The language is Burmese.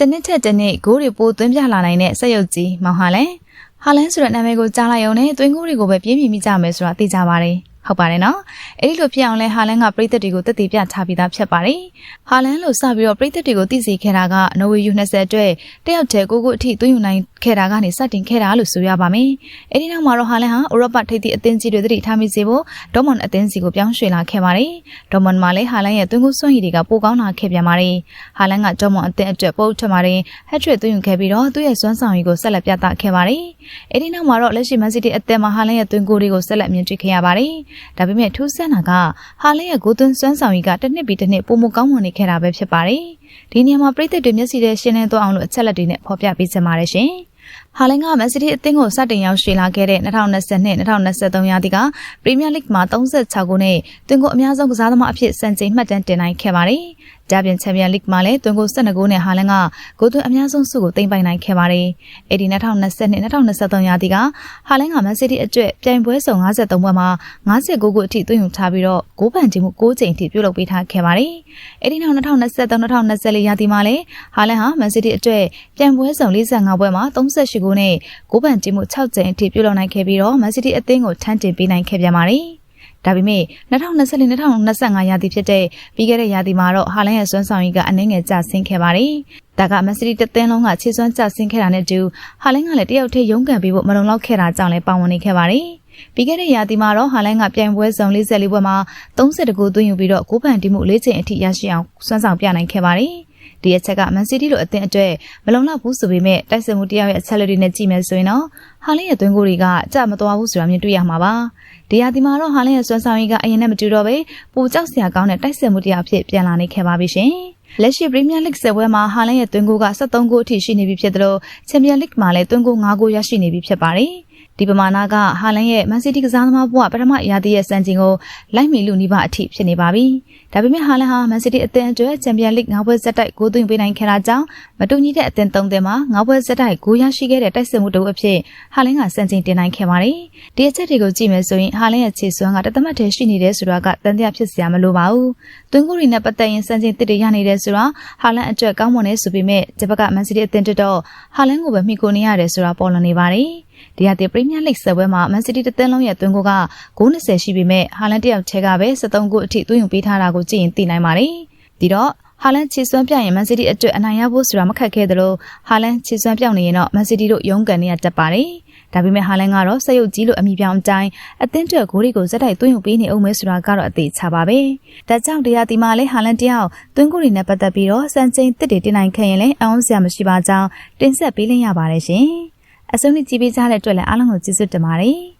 တစ်နှစ်ထက်တစ်နှစ်ဂိုးတွေပိုသွင်းပြလာနိုင်တဲ့စက်ရုပ်ကြီးမောင်ဟာလန်ဟာလန်ဆိုတဲ့နာမည်ကိုကြားလိုက်အောင်နဲ့သွင်းကိုတွေကိုပဲပြင်းပြင်းမိကြမယ်ဆိုတာသိကြပါတယ် ဟုတ်ပါတယ်နော်အဲ့ဒီလိုဖြစ်အောင်လဲဟာလန်ကပြည်သက်တွေကိုတက်တည်ပြထားပြီးသားဖြစ်ပါတယ်ဟာလန်လို့စပြီးတော့ပြည်သက်တွေကိုသိစေခဲ့တာကနော်ဝေယူ20အတွက်တယောက်တည်းကိုကိုအထိသွင်းယူနိုင်ခဲ့တာကနေစတင်ခဲ့တာလို့ဆိုရပါမယ်အဲ့ဒီနောက်မှာတော့ဟာလန်ဟာဥရောပထိပ်သီးအသင်းကြီးတွေတတိထားမိစေဖို့ဒေါမွန်အသင်းစီကိုပြောင်းရွှေ့လာခဲ့ပါတယ်ဒေါမွန်မှာလည်းဟာလန်ရဲ့သွင်းကိုစွန့်ရည်တွေကပိုကောင်းလာခဲ့ပြန်ပါတယ်ဟာလန်ကဒေါမွန်အသင်းအတွက်ပို့ထွက်ပါတယ်ဟက်ထရစ်သွင်းယူခဲ့ပြီးတော့သူ့ရဲ့စွမ်းဆောင်ရည်ကိုဆက်လက်ပြသခဲ့ပါတယ်အဲ့ဒီနောက်မှာတော့လက်ရှိမန်စီးတီးအသင်းမှာဟာလန်ရဲ့သွင်းကိုတွေကိုဆက်လက်မြင်တွေ့ခဲ့ရပါတယ်ဒါပေမဲ့ထူးဆန်းတာကဟာလန်ရဲ့ဂိုးသွင်းစွမ်းဆောင်ရည်ကတစ်နှစ်ပြီးတစ်နှစ်ပိုမိုကောင်းမွန်နေခဲ့တာပဲဖြစ်ပါတယ်ဒီနေရာမှာပြည်သက်တွေမျက်စိထဲရှင်းလင်းသွားအောင်လို့အချက်လက်တွေနဲ့ဖော်ပြပေးချင်ပါတယ်ရှင်ဟာလန်ကမန်စီးတီးအသင်းကိုစတင်ရောက်ရွှေ့လာခဲ့တဲ့2022-2023ရာသီကပရီးမီးယားလိဂ်မှာ36ခုနဲ့တွင်ကိုအများဆုံးကစားသမားအဖြစ်စံချိန်မှတ်တမ်းတင်နိုင်ခဲ့ပါတယ်။ ဒါပြင်ချန်ပီယံလိဂ်မှာလည်းတွင်ကို12ဂိုးနဲ့ဟာလန်ကဂိုးသွင်းအများဆုံးဆုကိုတင်ပိုင်နိုင်ခဲ့ပါတယ်။အဲဒီ2022-2023ရာသီကဟာလန်ကမန်စီးတီးအတွက်ပြိုင်ပွဲစုံ53ပွဲမှာ59ဂိုးကိုအထိသွင်းယူထားပြီးတော့ဂိုးပန်ခြင်းမှု6ကြိမ်အထိပြုလုပ်ပေးထားခဲ့ပါတယ်။အဲဒီနောက်2023-2024ရာသီမှာလည်းဟာလန်ဟာမန်စီးတီးအတွက်ပြိုင်ပွဲစုံ45ပွဲမှာ38ဂိုးနဲ့ဂိုးပန်ခြင်းမှု6ကြိမ်အထိပြုလုပ်နိုင်ခဲ့ပြီးတော့မန်စီးတီးအသင်းကိုထမ်းတင်ပေးနိုင်ခဲ့ပြန်ပါတယ်။ ဒါပေမဲ့2024-2025ရာသီဖြစ်တဲ့ပြီးခဲ့တဲ့ရာသီမှာတော့ဟာလန်ရဲ့စွမ်းဆောင်ရည်ကအနှင်းငယ်ကျဆင်းခဲ့ပါတယ်။ဒါကမန်စီးတီးတသင်းလုံးကခြေစွမ်းကျဆင်းခဲ့တာနဲ့တူဟာလန်ကလည်းတယောက်တည်းရုန်းကန်ပြီးဖို့မလုံလောက်ခဲ့တာကြောင့်လည်းပါဝင်နေခဲ့ပါတယ်။ပြီးခဲ့တဲ့ရာသီမှာတော့ဟာလန်ကပြိုင်ပွဲစုံ44ပွဲမှာ30ဂိုးသွင်းယူပြီးတော့ဂိုးပန်တီမှု၄ချိန်အထိရရှိအောင်စွမ်းဆောင်ပြနိုင်ခဲ့ပါတယ်။ ဒီအချက်ကမန်စီးတီးလိုအသင်းအတွက်မလုံလောက်ဘူးဆိုပေမဲ့တိုက်စစ်မှုတယောက်ရဲ့အချက်လက်တွေနဲ့ကြည့်မယ်ဆိုရင်တော့ဟာလင်းရဲ့သွင်းကိုတွေကကြမသွားဘူးဆိုတာမြင်တွေ့ရမှာပါဒီဟာဒီမှာတော့ဟာလင်းရဲ့စွမ်းဆောင်ရည်ကအရင်နဲ့မတူတော့ပဲပူကြောက်စရာကောင်းတဲ့တိုက်စစ်မှုတယောက်ဖြစ်ပြန်လာနေခဲ့ပါပြီရှင်လက်ရှိပရီးမီးယားလိဂ်ဆယ်ပွဲမှာဟာလန်ရဲ့သွင်းကိုက73ဂိုးအထိရှိနေပြီဖြစ်သလိုချန်ပီယံလိဂ်မှာလည်းသွင်းကို9ဂိုးရရှိနေပြီဖြစ်ပါတယ်။ ဒီပမာဏကဟာလန်ရဲ့မန်စီးတီးကစားသမားဘဝပထမရာသီရဲ့စံချိန်ကိုလိုက်မီလူနီးပါးအထိဖြစ်နေပါပြီ။ဒါပေမဲ့ဟာလန်ဟာမန်စီးတီးအသင်းအတွက်ချန်ပီယံလိဂ်၅ပွဲဆက်တိုက်ဂိုးသွင်းပေးနိုင်ခဲ့တာကြောင့်မတူညီတဲ့အသင်း၃သင်းမှာ၅ပွဲဆက်တိုက်ဂိုးရရှိခဲ့တဲ့တိုက်စစ်မှုတို့အဖြစ်ဟာလန်ကစံချိန်တင်နိုင်ခဲ့ပါတယ်။ဒီအချက်တွေကိုကြည့်မယ်ဆိုရင်ဟာလန်ရဲ့ခြေစွမ်းကတသမတ်တည်းရှိနေတယ်ဆိုတာကတန်တရားဖြစ်စရာမလိုပါဘူး။သွင်းကိုရီနဲ့ပတ်သက်ရင်စံချိန်တစ်တရနေတယ်ဆိုတာဟာလန်အတွက်ကောင်းမွန်နေဆိုပေမဲ့ဒီဘက်ကမန်စီးတီးအသင်းတော့ဟာလန်ကိုပဲမှီခိုနေရတယ်ဆိုတာပေါ်လွင်နေပါတယ်။ ဒီဟာတဲ့ပရီးမီးယားလိဂ်ဆယ်ပွဲမှာမန်စီးတီးတစ်သင်းလုံးရဲ့သွင်းကိုကဂိုး20ရှိပေမဲ့ဟာလန်တယောက်ထဲကပဲ73ဂိုးအထိသွင်းယူပေးထားတာကိုကြည့်ရင်သိနိုင်ပါတယ်။ဒီတော့ဟာလန်ခြေစွမ်းပြရင်မန်စီးတီးအတွက်အနိုင်ရဖို့ဆိုတာမခက်ခဲသလိုဟာလန်ခြေစွမ်းပြောင်းနေရင်တော့မန်စီးတီးတို့ရုန်းကန်နေရတတ်ပါတယ်။ဒါပေမဲ့ဟာလန်ကတော့စက်ရုပ်ကြီးလို့အမိပြောင်းအတိုင်းအသင်းအတွက်ဂိုးတွေကိုဇက်တိုက်သွင်းယူပေးနေအောင်မဲဆိုတာကတော့အသေးချပါပဲ။ဒါကြောင့်တရားဒီမှာလဲဟာလန်တယောက်သွင်းဂိုးတွေနဲ့ပတ်သက်ပြီးတော့စံချိန်တစ်တွေတင်နိုင်ခဲ့ရင်လည်းအအောင်စရာမရှိပါကြောင်းတင်ဆက်ပေးလင်းရပါတယ်ရှင်။ အဆုံးထိကြည့်ပေးကြတဲ့အတွက်လည်းအားလုံးကိုကျေးဇူးတင်ပါတယ်။